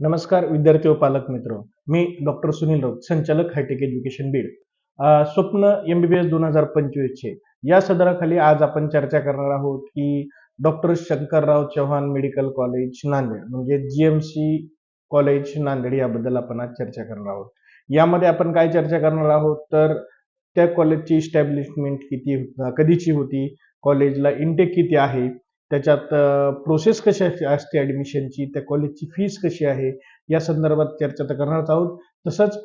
नमस्कार विद्यार्थी व पालक मित्र. मी डॉक्टर सुनील राऊत संचालक हायटेक एज्युकेशन बीड. अ, स्वप्न एमबीबीएस दोन हजार पंचवीसचे. या सदराखाली आज आपण चर्चा करणार आहोत की doctor Shankarrao Chavan medical college Nanded म्हणजे जीएमसी कॉलेज नांदेड याबद्दल आपण आज चर्चा करणार आहोत. यामध्ये आपण काय चर्चा करणार आहोत? तर त्या कॉलेजची इस्टॅब्लिशमेंट किती कधीची होती? कॉलेजला इंटेक किती आहे? त्याच्यात प्रोसेस कशी असते ऍडमिशनची त्या कॉलेजची फीस कशी आहे या संदर्भात चर्चा तर करणारच आहोत. तसंच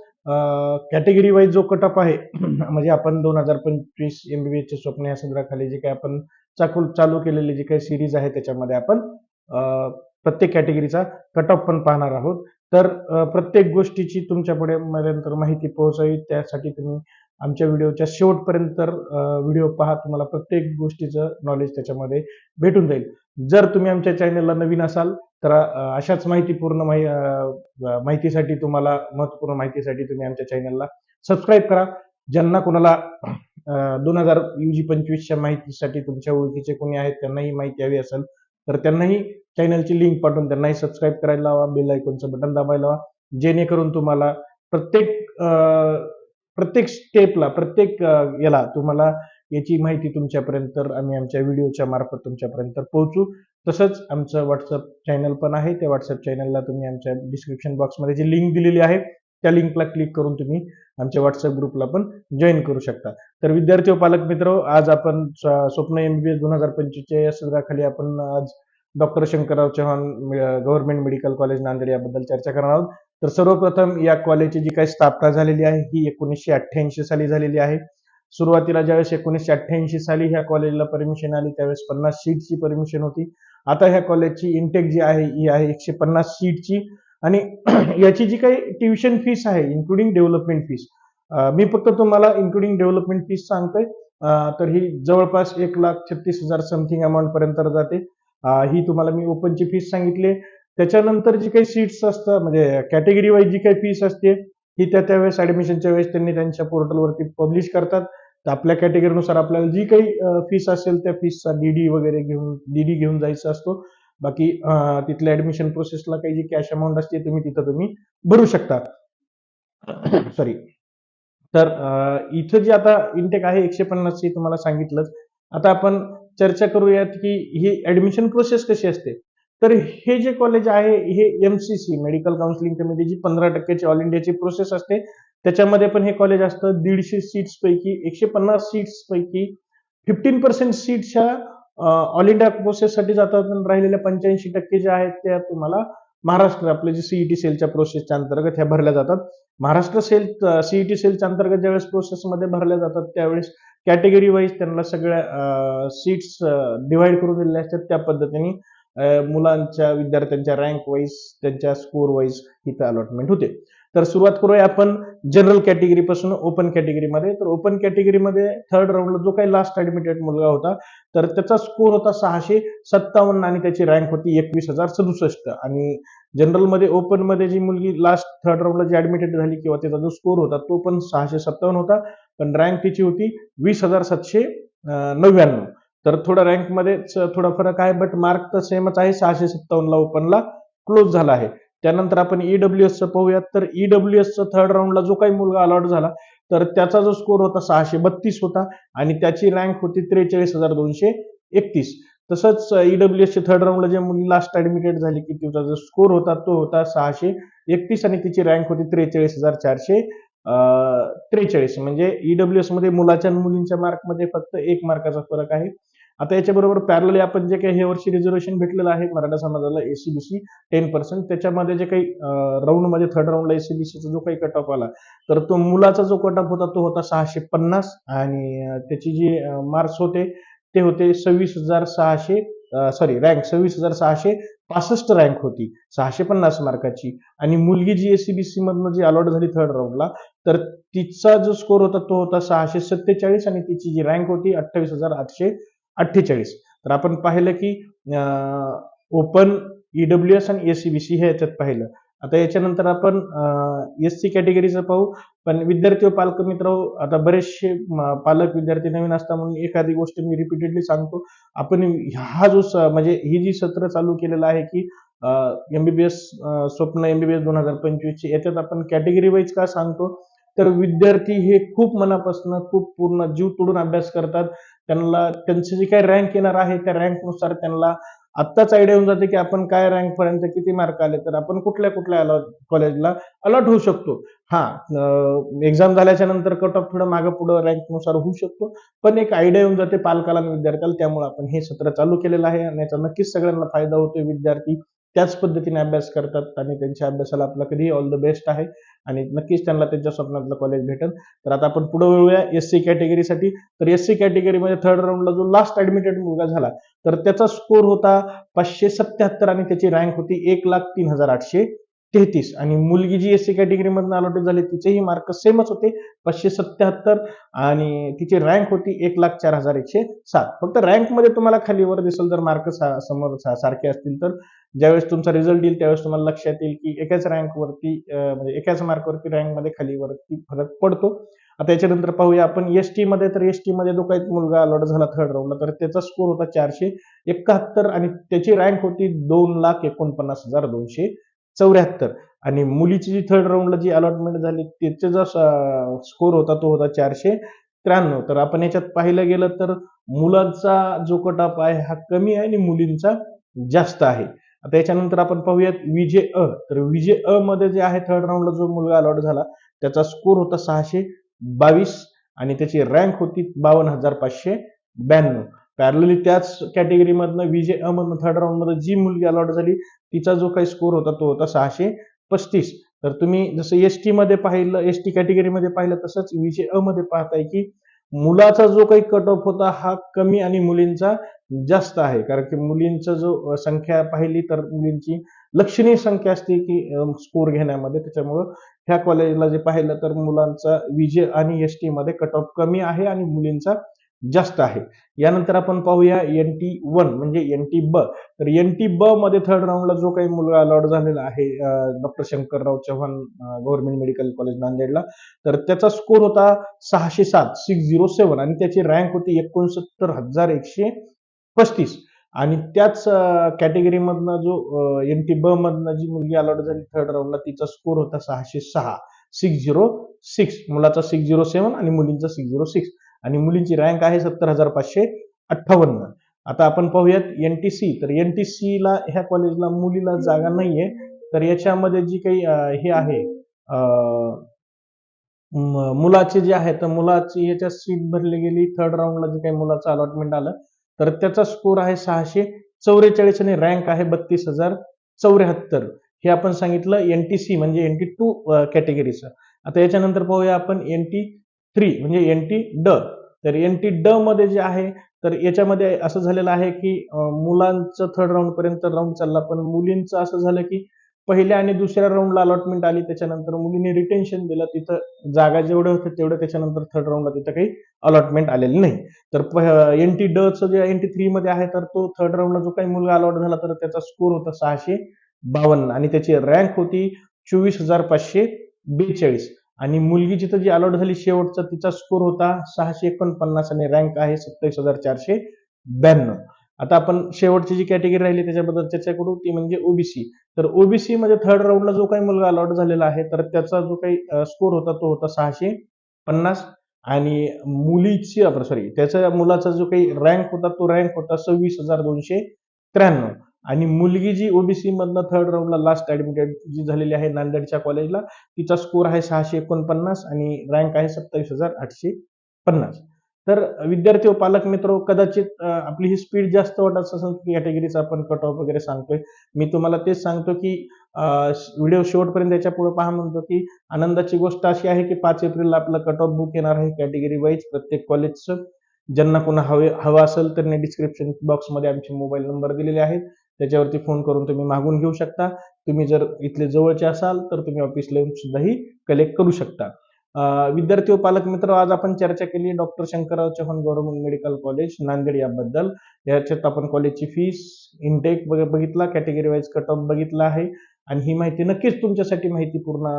कॅटेगरी वाईज जो कटअप आहे म्हणजे आपण दोन हजार पंचवीस एम बी एमबीबीएसचे स्वप्न या संदर्भाखाली जे काही आपण चाकू चालू केलेली जी काही सिरीज आहे त्याच्यामध्ये आपण प्रत्येक कॅटेगरीचा कटअप पण पाहणार आहोत. तर प्रत्येक गोष्टीची तुमच्यापुढे नंतर माहिती पोहोचावी त्यासाठी तुम्ही आमच्या व्हिडिओच्या शेवटपर्यंत तर व्हिडिओ पहा तुम्हाला प्रत्येक गोष्टीचं नॉलेज त्याच्यामध्ये भेटून जाईल. जर तुम्ही आमच्या चॅनलला नवीन असाल तर अशाच माहितीपूर्ण माहि माहितीसाठी तुम्हाला महत्त्वपूर्ण माहितीसाठी तुम्ही आमच्या चॅनलला सबस्क्राईब करा. ज्यांना कोणाला दोन हजार युजी पंचवीसच्या माहितीसाठी तुमच्या ओळखीचे कोणी आहेत त्यांनाही माहिती हवी असेल तर त्यांनाही चॅनलची लिंक पाठवून त्यांनाही सबस्क्राईब करायला लावा बेल आयकॉनचं बटन दाबायला लावा. जेणेकरून तुम्हाला प्रत्येक प्रत्येक स्टेपला प्रत्येक याला तुम्हाला याची माहिती तुमच्यापर्यंत आम्ही आमच्या व्हिडिओच्या मार्फत तुमच्यापर्यंत पोहोचू. तसंच आमचं व्हॉट्सअप चॅनल पण आहे. त्या व्हॉट्सअप चॅनलला तुम्ही आमच्या डिस्क्रिप्शन बॉक्समध्ये जी लिंक दिलेली आहे त्या लिंकला क्लिक करून तुम्ही आमच्या व्हॉट्सअप ग्रुपला पण जॉईन करू शकता. तर विद्यार्थी व पालक मित्र आज आपण स्वप्न एमबीबीएस दोन हजार पंचवीसच्या या सदराखाली आपण आज doctor Shankarrao Chavan government medical college Nanded याबद्दल चर्चा करणार आहोत. तर सर्वप्रथम या कॉलेजची जी काही स्थापना झालेली आहे ही एकोणीसशे अठ्ठ्याऐंशी साली झालेली आहे. सुरुवातीला ज्यावेळेस एकोणीसशे अठ्ठ्याऐंशी साली ह्या कॉलेजला परमिशन आली त्यावेळेस पन्नास सीटची परमिशन होती. आता ह्या कॉलेजची इंटेक जी आहे ही आहे एकशे पन्नास सीटची आणि याची जी काही ट्युशन फीस आहे इन्क्लुडिंग डेव्हलपमेंट फीस मी फक्त तुम्हाला इन्क्लुडिंग डेव्हलपमेंट फीस सांगतोय. तर ही जवळपास एक लाख छत्तीस हजार समथिंग अमाऊंट पर्यंत जाते. ही तुम्हाला मी ओपनची फीस सांगितली. त्याच्यानंतर जी काही सीट्स असतात म्हणजे कॅटेगरी वाईज जी काही फीस असते ही त्या त्यावेळेस ऍडमिशनच्या वेळेस त्यांनी त्यांच्या पोर्टलवरती पब्लिश करतात. तर आपल्या कॅटेगरीनुसार आपल्याला जी काही फीस असेल त्या फीसचा डीडी वगैरे घेऊन डीडी घेऊन जायचा असतो. बाकी तिथल्या ऍडमिशन प्रोसेसला काही जी कॅश अमाऊंट असते तुम्ही तिथं तुम्ही भरू शकता. सॉरी तर इथं जी आता इंटेक आहे एकशे पन्नासची तुम्हाला सांगितलंच. आता आपण चर्चा करूयात की ही ऍडमिशन प्रोसेस कशी असते? तर हे जे कॉलेज आहे हे एमसीसी मेडिकल काउन्सिलिंग कमिटी जी पंधरा टक्क्याची ऑल इंडियाची प्रोसेस असते त्याच्यामध्ये पण हे कॉलेज असतं दीडशे सीट्स पैकी एकशे पन्नास सीट्स पैकी फिफ्टीन पर्सेंट सीट्स ह्या ऑल इंडिया प्रोसेससाठी जातात राहिलेल्या पंच्याऐंशी टक्के ज्या आहेत त्या तुम्हाला महाराष्ट्र आपले जे सीईटी सेलच्या प्रोसेसच्या अंतर्गत ह्या भरल्या जातात. महाराष्ट्र सेल सीईटी सेलच्या अंतर्गत ज्यावेळेस प्रोसेसमध्ये भरल्या जातात त्यावेळेस कॅटेगरी वाईज त्यांना सगळ्या सीट्स डिवाइड करून दिलेल्या असतात त्या पद्धतीने. मुलांच्या विद्यार्थ्यांच्या रँक वाईज त्यांच्या स्कोर वाईज इथं अलॉटमेंट होते. तर सुरुवात करूया आपण जनरल कॅटेगरीपासून ओपन कॅटेगरीमध्ये तर ओपन कॅटेगरीमध्ये थर्ड राऊंडला जो काही लास्ट ऍडमिटेड मुलगा होता तर त्याचा स्कोर होता सहाशे सत्तावन्न आणि त्याची रँक होती एकवीस हजार सदुसष्ट. आणि जनरलमध्ये ओपनमध्ये ओपनमध्ये जी मुलगी लास्ट थर्ड राऊंडला जी ऍडमिटेड झाली किंवा त्याचा जो स्कोर होता तो पण सहाशे सत्तावन्न होता. पण रँक तिची होती वीस हजार सातशे नव्याण्णव. तर थोडं रँकमध्येच थोडा फरक आहे बट मार्क तर सेमच आहे सहाशे सत्तावन्नला ओपनला क्लोज झाला आहे. त्यानंतर आपण ईडब्ल्यू चं पाहूयात. तर ईडब्ल्यू चं थर्ड राऊंडला जो काही मुलगा अलॉट झाला तर त्याचा जो स्कोर होता सहाशे बत्तीस होता आणि त्याची रँक होती त्रेचाळीस हजार दोनशे एकतीस. तसंच ईडब्ल्यू चे थर्ड राऊंडला जे मुली लास्ट ऍडमिटेड झाली की तिचा जो स्कोर होता तो होता सहाशे एकतीस आणि तिची रँक होती त्रेचाळीस हजार चारशे त्रेचाळीस. म्हणजे ईडब्ल्यूएसमध्ये मुलाच्या मुलींच्या मार्कमध्ये फक्त एक मार्काचा फरक आहे. आता याच्याबरोबर पॅरलली आपण जे काही हे वर्षी रिझर्वेशन भेटलेलं आहे मराठा समाजाला एसीबीसी टेन पर्सेंट त्याच्यामध्ये जे काही राऊंडमध्ये थर्ड राऊंडला एसीबीसीचा जो काही कट ऑफ आला तर तो मुलाचा जो कट ऑफ होता तो होता सहाशे पन्नास आणि त्याची जी मार्क्स होते ते होते सव्वीस हजार सहाशे सॉरी रँक सव्वीस हजार सहाशे पासष्ट रँक होती सहाशे पन्नास मार्काची आणि मुलगी जी एसीबीसी मधनं जी अलॉट झाली थर्ड राऊंडला तर तिचा जो स्कोर होता तो होता सहाशे सत्तेचाळीस आणि तिची जी रँक होती अठ्ठावीस हजार आठशे अठ्ठेचाळीस. तर आपण पाहिलं की ओपन ईडब्ल्यू एस आणि सी हे याच्यात पाहिलं. आता याच्यानंतर आपण एस सी कॅटेगरीचं पाहू. पण विद्यार्थी व पालक मित्र आता बरेचसे पालक विद्यार्थी नवीन असतात म्हणून एखादी गोष्ट मी रिपीटेडली सांगतो. आपण हा जो स- म्हणजे ही जी सत्र चालू केलेलं आहे की एमबीबीएस स्वप्न एमबीबीएस दोन हजार पंचवीसची याच्यात आपण कॅटेगरी वाईज का सांगतो? तर विद्यार्थी हे खूप मनापासून खूप पूर्ण जीव तोडून अभ्यास करतात. त्यांना त्यांची जी काही रँक येणार आहे त्या रँकनुसार त्यांना आत्ताच आयडिया होऊन जाते की आपण काय रँक पर्यंत किती मार्क आले तर आपण कुठल्या कुठल्या अलॉट कॉलेजला अलॉट होऊ शकतो. हा एक्झाम झाल्याच्यानंतर कट ऑफ थोडं मागं पुढं रँकनुसार होऊ शकतो. पण एक आयडिया येऊन जाते पालकाला आणि विद्यार्थ्याला त्यामुळे आपण हे सत्र चालू केलेलं आहे. आणि याचा नक्कीच सगळ्यांना फायदा होतोय विद्यार्थी त्याच पद्धतीने अभ्यास करतात आणि त्यांच्या अभ्यासाला आपला कधीही ऑल द बेस्ट आहे आणि नक्कीच त्यांना त्यांच्या स्वप्नातलं कॉलेज भेटेल. तर आता आपण पुढे वळूया एस सी कॅटेगरीसाठी तर एस सी कॅटेगरीमध्ये थर्ड राऊंडला जो लास्ट ऍडमिटेड मुलगा झाला तर त्याचा स्कोर होता पाचशे सत्याहत्तर आणि त्याची रँक होती एक लाख तीन हजार आठशे. तेहतीस. आणि मुलगी जी एस सी कॅटेगरीमधून अलॉटेड झाली तिचेही मार्क सेमच होते. पाचशे सत्याहत्तर आणि तिची रँक होती एक लाख चार हजार एकशे सात. फक्त रँकमध्ये तुम्हाला खालीवर दिसेल जर मार्क समोर सा- सारखे असतील तर. ज्यावेळेस तुमचा रिझल्ट येईल त्यावेळेस तुम्हाला लक्षात येईल की एकाच रँकवरती म्हणजे एकाच मार्कवरती रँकमध्ये खालीवरती फरक पडतो. आता याच्यानंतर पाहूया आपण एस टीमध्ये तर एस टीमध्ये जो काही मुलगा अलॉट झाला थर्ड राऊंडला तर त्याचा स्कोर होता चारशे एकाहत्तर आणि त्याची रँक होती दोन लाख एकोणपन्नास हजार दोनशे चौऱ्याहत्तर. आणि मुलीची जी थर्ड राऊंडला जी अलॉटमेंट झाली त्याचा जो स्कोर होता तो होता चारशे त्र्याण्णव. तर आपण याच्यात पाहिलं गेलं तर मुलांचा जो कटाप आहे हा कमी आहे आणि मुलींचा जास्त आहे. आता याच्यानंतर आपण पाहूयात विजे अ. तर विजे अ मध्ये जे आहे थर्ड राऊंडला जो मुलगा अलॉट झाला त्याचा स्कोर होता सहाशे बावीस आणि त्याची रँक होती बावन्न हजार पाचशे ब्याण्णव. पॅरलली त्याच कॅटेगरीमधनं विजय अ थर्ड राऊंडमध्ये जी मुलगी अलॉट झाली तिचा जो काही स्कोर होता तो होता सहाशे पस्तीस. तर तुम्ही जसं एस टी मध्ये पाहिलं एस टी कॅटेगरीमध्ये पाहिलं तसंच विजय अ मध्ये पाहताय की मुलाचा जो काही कट ऑफ होता हा कमी आणि मुलींचा जास्त आहे. कारण की मुलींचा जो संख्या पाहिली तर मुलींची लक्षणीय संख्या असते की स्कोर घेण्यामध्ये. त्याच्यामुळं ह्या कॉलेजला जे पाहिलं तर मुलांचा विजय आणि एस टी मध्ये कट ऑफ कमी आहे आणि मुलींचा जास्त आहे. यानंतर आपण पाहूया एन टी वन म्हणजे एन टी ब तर एन टी ब मध्ये थर्ड राऊंडला जो काही मुलगा अलॉट झालेला आहे doctor Shankarrao Chavan government medical college नांदेडला तर त्याचा स्कोर होता सहाशे सात सिक्स झिरो सेवन आणि त्याची रँक होती एकोणसत्तर हजार एकशे पस्तीस. आणि त्याच कॅटेगरीमधनं जो एन टी ब मधनं जी मुलगी अलॉट झाली थर्ड राऊंडला तिचा स्कोर होता सहाशे सहा सिक्स झिरो सिक्स मुलाचा सिक्स झिरो सेवन आणि मुलींचा सिक्स झिरो सिक्स आणि मुलींची रँक आहे सत्तर हजार पाचशे अठ्ठावन्न. आता आपण पाहूयात एन टी सी तर एन टी सी ला ह्या कॉलेजला मुलीला जागा नाहीये. तर याच्यामध्ये जी काही हे आहे मुलाचे जे आहे तर मुलाची याच्यात सीट भरली गेली. थर्ड राऊंडला जे काही मुलाचं अलॉटमेंट आलं तर त्याचा स्कोर आहे सहाशे चौवेचाळीस आणि रँक आहे बत्तीस हजार चौऱ्याहत्तर. हे आपण सांगितलं एन टी सी म्हणजे एन टी टू कॅटेगरीचं आता याच्यानंतर पाहूया आपण एन टी थ्री म्हणजे एन टी ड. तर एन टी ड मध्ये जे आहे तर याच्यामध्ये असं झालेलं आहे की मुलांचं थर्ड राऊंड पर्यंत राऊंड चालला. पण मुलींचं असं झालं की पहिल्या आणि दुसऱ्या राऊंडला अलॉटमेंट आली. त्याच्यानंतर मुलींनी रिटेन्शन दिलं. तिथं जागा जेवढं होतं तेवढं त्याच्यानंतर थर्ड राऊंडला तिथं काही अलॉटमेंट आलेली नाही. तर एन टी डचं जे एन टी थ्रीमध्ये आहे तर तो थर्ड राऊंडला जो काही मुलगा अलॉट झाला तर त्याचा स्कोर होता सहाशे बावन्न. आणि त्याची रँक होती चोवीस हजार पाचशे बेचाळीस. आणि मुलगी जिथं जी अलॉट झाली शेवटचा तिचा स्कोर होता सहाशे एकोणपन्नास आणि रँक आहे सत्तावीस हजार चारशे ब्याण्णव. आता आपण शेवटची जी कॅटेगरी राहिली त्याच्याबद्दल चर्चा करू ती म्हणजे ओबीसी तर ओबीसी मध्ये थर्ड राऊंडला जो काही मुलगा अलॉट झालेला आहे तर त्याचा जो काही स्कोर होता तो होता सहाशे पन्नास आणि मुलीची सॉरी त्याच्या मुलाचा जो काही रँक होता तो रँक होता सव्वीस हजार दोनशे त्र्याण्णव. आणि मुलगी जी ओबीसी मधनं थर्ड राऊंडला लास्ट ऍडमिटेड जी झालेली आहे नांदेडच्या कॉलेजला तिचा स्कोर आहे सहाशे एकोणपन्नास आणि रँक आहे सत्तावीस हजार आठशे पन्नास. तर विद्यार्थी व पालक मित्र कदाचित आपली ही स्पीड जास्त वाटत असेल की कॅटेगरीचा आपण कट ऑफ वगैरे सांगतोय. मी तुम्हाला तेच सांगतो की व्हिडिओ शेवटपर्यंत याच्यापुढे पहा म्हणतो की आनंदाची गोष्ट अशी आहे की पाच एप्रिलला आपला कट ऑफ बुक येणार आहे कॅटेगरी वाईज प्रत्येक कॉलेजचं ज्यांना कोणा हवे हवं असेल तर डिस्क्रिप्शन बॉक्समध्ये आमचे मोबाईल नंबर दिलेले आहेत. त्याच्यावरती फोन करून तुम्ही मागून घेऊ शकता. तुम्ही जर इथले जवळचे असाल तर तुम्ही ऑफिसला येऊन सुद्धाही कलेक्ट करू शकता. विद्यार्थी व पालक मित्र आज आपण चर्चा केली doctor Shankarrao Chavan government medical college Nanded याबद्दल. याच्यात आपण कॉलेजची फीस इनटेक बघितला कॅटेगरी वाईज कट ऑफ बघितला आहे. आणि ही माहिती नक्कीच तुमच्यासाठी माहिती पूर्ण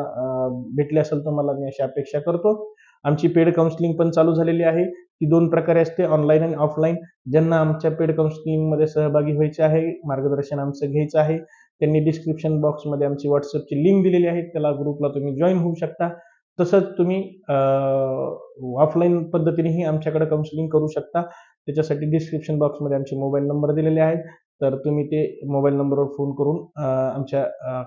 भेटली असेल तर मला मी अशी अपेक्षा करतो. आमची पेड काउन्सिलिंग पण चालू झालेली आहे. ती दोन प्रकारे असते ऑनलाईन आणि ऑफलाईन ज्यांना आमच्या पेड काउन्सिलिंगमध्ये सहभागी व्हायचे आहे मार्गदर्शन आमचं घ्यायचं आहे त्यांनी डिस्क्रिप्शन बॉक्समध्ये आमची व्हॉट्सअपची लिंक दिलेली आहे. त्याला ग्रुपला तुम्ही जॉईन होऊ शकता. तसंच तुम्ही ऑफलाईन पद्धतीनेही आमच्याकडे काउन्सिलिंग करू शकता. त्याच्यासाठी डिस्क्रिप्शन बॉक्समध्ये आमचे मोबाईल नंबर दिलेले आहेत. तर तुम्ही ते मोबाईल नंबरवर फोन करून आमच्या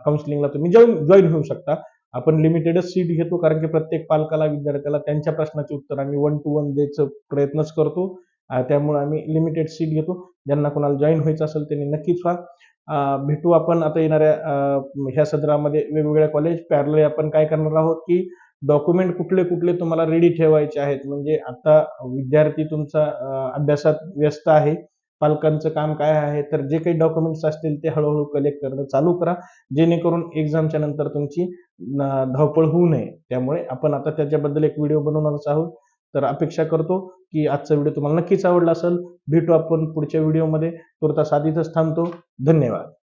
काउन्सिलिंगला तुम्ही जॉईन जॉईन होऊ शकता. आपण लिमिटेडच सीट घेतो कारण की प्रत्येक पालकाला विद्यार्थ्याला त्यांच्या प्रश्नाचे उत्तर आम्ही वन टू वन द्यायचं प्रयत्नच करतो. त्यामुळे आम्ही लिमिटेड सीट घेतो. ज्यांना कोणाला जॉईन व्हायचं असेल त्यांनी नक्कीच व्हा. भेटू आपण आता येणाऱ्या ह्या सदरामध्ये वेगवेगळ्या कॉलेज पॅरल आपण काय करणार आहोत की डॉक्युमेंट कुठले कुठले तुम्हाला रेडी ठेवायचे आहेत. म्हणजे आता विद्यार्थी तुमचा अभ्यासात व्यस्त आहे. पालकांचं काम काय आहे तर जे काही डॉक्युमेंट्स असतील ते हळूहळू कलेक्ट करणं चालू करा. जेणेकरून एक्झामच्या नंतर तुमची धावपळ होऊ नये. त्यामुळे आपण आता त्याच्याबद्दल एक व्हिडिओ बनवणारच आहोत. तर अपेक्षा करतो की आजचा व्हिडिओ तुम्हाला नक्कीच आवडला असेल. भेटू आपण पुढच्या व्हिडिओमध्ये तुर्तास आधीच थांबतो. धन्यवाद.